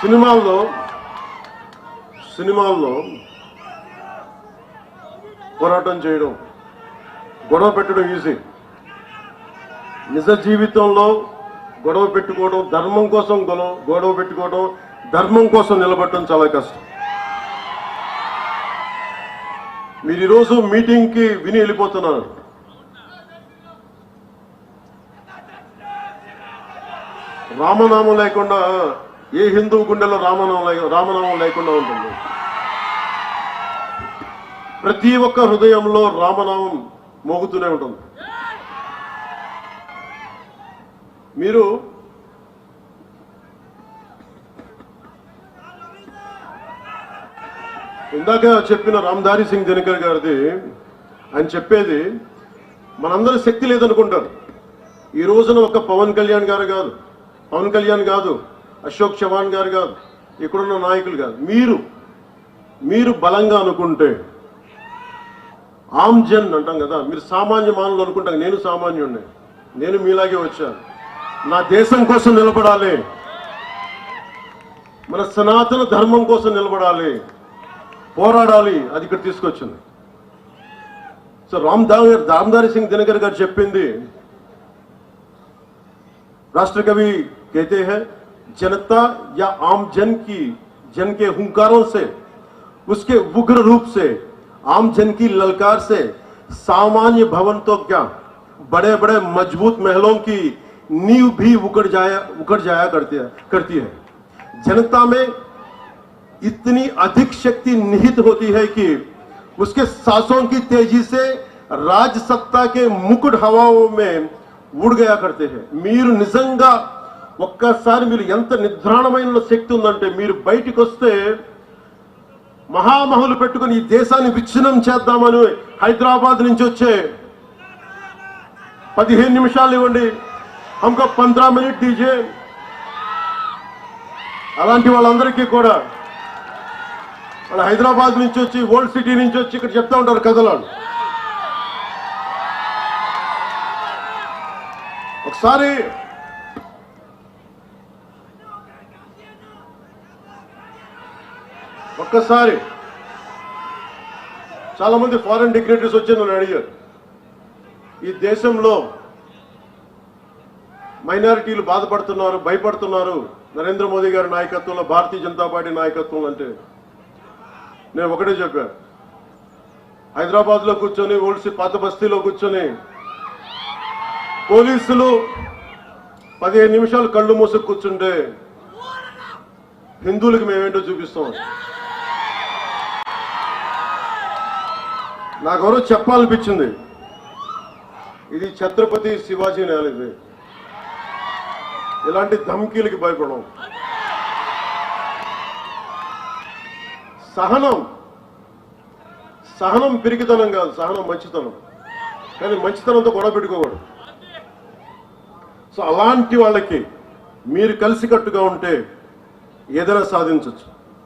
సినిమాల్లో సినిమాల్లో పోరాటం చేయడం గొడవ పెట్టడం ఈజీ. నిజ జీవితంలో గొడవ పెట్టుకోవడం ధర్మం కోసం గొడవ గొడవ పెట్టుకోవడం ధర్మం కోసం నిలబడటం చాలా కష్టం. మీరు ఈరోజు మీటింగ్కి విని వెళ్ళిపోతున్నారు. రామనామం లేకుండా ఏ హిందూ గుండెలో రామనామం రామనామం లేకుండా ఉంటుంది? ప్రతి ఒక్క హృదయంలో రామనామం మోగుతూనే ఉంటుంది. మీరు ఇందాక చెప్పిన రామ్దారి సింగ్ దినకర్ గారిది ఆయన చెప్పేది మనందరి శక్తి లేదనుకుంటారు. ఈ రోజున ఒక పవన్ కళ్యాణ్ గారు కాదు పవన్ కళ్యాణ్ కాదు అశోక్ చవాన్ గారు కాదు ఇక్కడున్న నాయకులు కాదు. మీరు మీరు బలంగా అనుకుంటే ఆమ్జన్ అంటాం కదా మీరు సామాన్య మానవులు అనుకుంటాం నేను సామాన్యుడిని నేను మీలాగే వచ్చాను. నా దేశం కోసం నిలబడాలి. మన సనాతన ధర్మం కోసం నిలబడాలి. పోరాడాలి. అది ఇక్కడ తీసుకొచ్చింది. సో రామ్ దామదారి సింగ్ దినకర్ గారు చెప్పింది రాష్ట్ర కవి కేతే హే जनता या आम जन की, जन के हुंकारों से, उसके उग्र रूप से, आम जन की ललकार से, सामान्य भवन तो क्या बड़े बड़े मज़बूत महलों की नींव भी उकड़ जाया उकड़ जाया करती है करती है। जनता में इतनी अधिक शक्ति निहित होती है कि उसके सांसों की तेज़ी से राज सत्ता के मुकुट हवाओं में उड़ गया करते हैं। मीर निजंगा ఒక్కసారి మీరు ఎంత నిద్రాణమైన శక్తి ఉందంటే మీరు బయటికి వస్తే మహామహులు పెట్టుకుని ఈ దేశాన్ని విచ్ఛిన్నం చేద్దామని హైదరాబాద్ నుంచి వచ్చే పదిహేను నిమిషాలు ఇవ్వండి. హంకో పంద్రా మినిట్ డీజే. అలాంటి వాళ్ళందరికీ కూడా వాళ్ళు హైదరాబాద్ నుంచి వచ్చి ఓల్డ్ సిటీ నుంచి వచ్చి ఇక్కడ చెప్తా ఉంటారు కథలు ఒకసారి ఒక్కసారి చాలా మంది ఫారెన్ డిగ్రేటరీస్ వచ్చి నన్ను అడిగారు. ఈ దేశంలో మైనారిటీలు బాధపడుతున్నారు భయపడుతున్నారు. నరేంద్ర మోదీ గారి నాయకత్వంలో భారతీయ జనతా పార్టీ నాయకత్వం అంటే నేను ఒకటే చెప్పాను హైదరాబాద్లో కూర్చొని ఓల్సి పాత బస్తీలో కూర్చొని పోలీసులు పదిహేను నిమిషాలు కళ్ళు మూసుకు కూర్చుంటే హిందువులకు మేమేంటో చూపిస్తాం. నాకెవరో చెప్పాలనిపించింది. ఇది ఛత్రపతి శివాజీ నేల ఇది ఇలాంటి ధమ్కీలకి భయపడం సహనం. సహనం పిరికితనం కాదు సహనం మంచితనం. కానీ మంచితనంతో గొడవ పెట్టుకోకూడదు. సో అలాంటి వాళ్ళకి మీరు కలిసికట్టుగా ఉంటే ఏదైనా సాధించవచ్చు